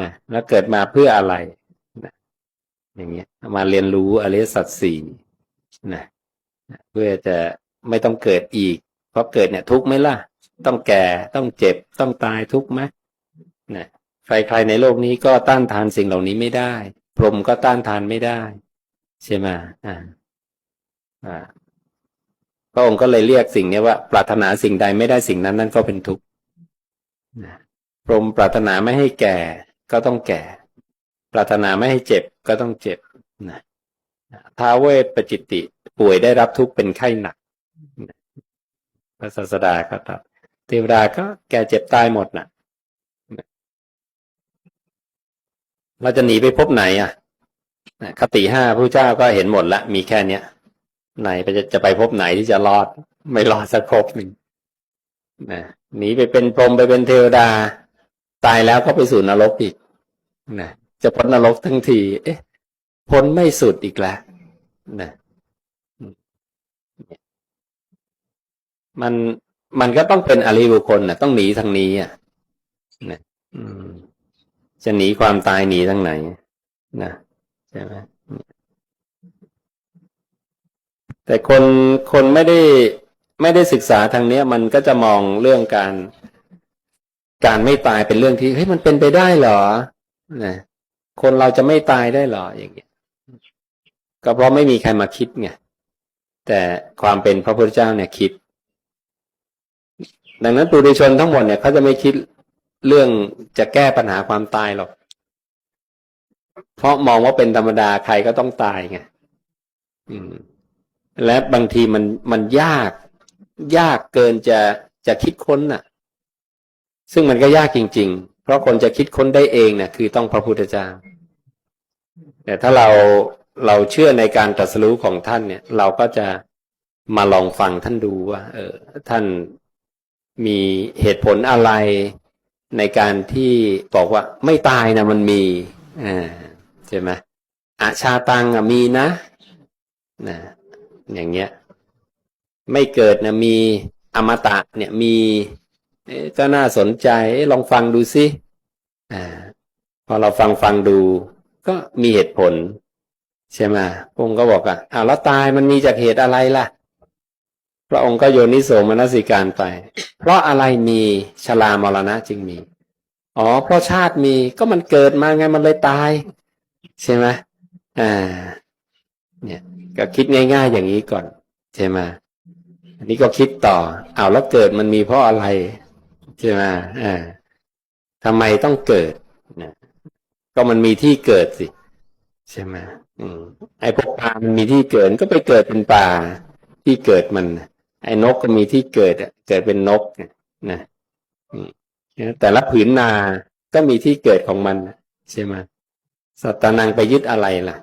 นะแล้วเกิดมาเพื่ออะไรนะอย่างเงี้ยมาเรียนรู้อริยสัจสี่นะเพื่อจะไม่ต้องเกิดอีก เพราะเกิดเนี่ยทุกข์ไหมล่ะ ต้องแก่ต้องเจ็บต้องตายทุกข์ไหมนะใครๆในโลกนี้ก็ต้านทานสิ่งเหล่านี้ไม่ได้ พรหมก็ต้านทานไม่ได้ ใช่ไหมอ่าอ่าพระองค์ก็เลยเรียกสิ่งนี้ว่า ปรารถนาสิ่งใดไม่ได้สิ่งนั้นนั่นก็เป็นทุกข์นะ พรหมปรารถนาไม่ให้แก่ก็ต้องแก่ ปรารถนาไม่ให้เจ็บก็ต้องเจ็บนะท้าเวสปจิตติป่วยได้รับทุกข์เป็นไข้หนักพระศาสดาก็ตรัสเทวดาก็แก่เจ็บตายหมดน่ะเราจะหนีไปพบไหนอะคติห้าพระเจ้าก็เห็นหมดละ มีแค่เนี้ยไหนไปจะจะไปพบไหนที่จะรอด ไม่รอดสักภพหนึ่งนะหนีไปเป็นพรหมไปเป็นเทวดา ตายแล้วก็ไปสู่นรกอีกนะจะพ้นนรกทั้งที เอ๊ะ พ้นไม่สุดอีกแล้วนะมันมันก็ต้องเป็นอริบุคคลนะต้องหนีทางนี้อะนะจะหนีความตายหนีทางไหนนะใช่ไหมแต่คนคนไม่ได้ไม่ได้ศึกษาทางเนี้ย มันก็จะมองเรื่องการ การไม่ตายเป็นเรื่องที่เฮ้ยมันเป็นไปได้เหรอนะคนเราจะไม่ตายได้เหรออย่างเงี้ยก็เพราะไม่มีใครมาคิดไงแต่ความเป็นพระพุทธเจ้าเนี่ยคิด ดังนั้นปุถุชนทั้งหมดเนี่ยเขาจะไม่คิดเรื่องจะแก้ปัญหาความตายหรอก เพราะมองว่าเป็นธรรมดาใครก็ต้องตายไงและบางทีมันมันยาก ยากเกินจะจะคิดค้นน่ะ ซึ่งมันก็ยากจริง ๆ เพราะคนจะคิดค้นได้เองเนี่ยคือต้องพระพุทธเจ้าแต่ถ้าเราเราเชื่อในการตรัสรู้ของท่านเนี่ย เราก็จะมาลองฟังท่านดูว่า เออ ท่านมีเหตุผลอะไรในการที่บอกว่าไม่ตายนะมันมีอ่าใช่ไหมอาชาตังมีนะนะอย่างเงี้ย ไม่เกิดนะมีอมตะเนี่ยมี ก็น่าสนใจลองฟังดูสิอ่าพอเราฟังฟังดู ก็มีเหตุผล ใช่ไหมพระองค์ก็บอกอะอ้าวแล้วตายมันมีจากเหตุอะไรล่ะ พระองค์ก็โยนิโสมนสิการไป เพราะอะไรมีชรามรณะจึงมี อ๋อ เพราะชาติมีก็มันเกิดมาไงมันเลยตาย ใช่ไหมอ่า เนี่ย ก็คิดง่าย ๆ อย่างนี้ก่อน ใช่ไหมอันนี้ก็คิดต่ออ้าวแล้วเกิดมันมีเพราะอะไร ใช่ไหมอ่าทำไมต้องเกิดนะก็มันมีที่เกิดสิ ใช่ไหมอืมไอ้พวกปลามันมีที่เกิดก็ไปเกิดเป็นปลาที่เกิดมัน ไอ้นกก็มีที่เกิดเกิดเป็นนกนะแต่ละผืนนาก็มีที่เกิดของมันใช่ไหมสัตตานังไปยึดอะไรล่ะ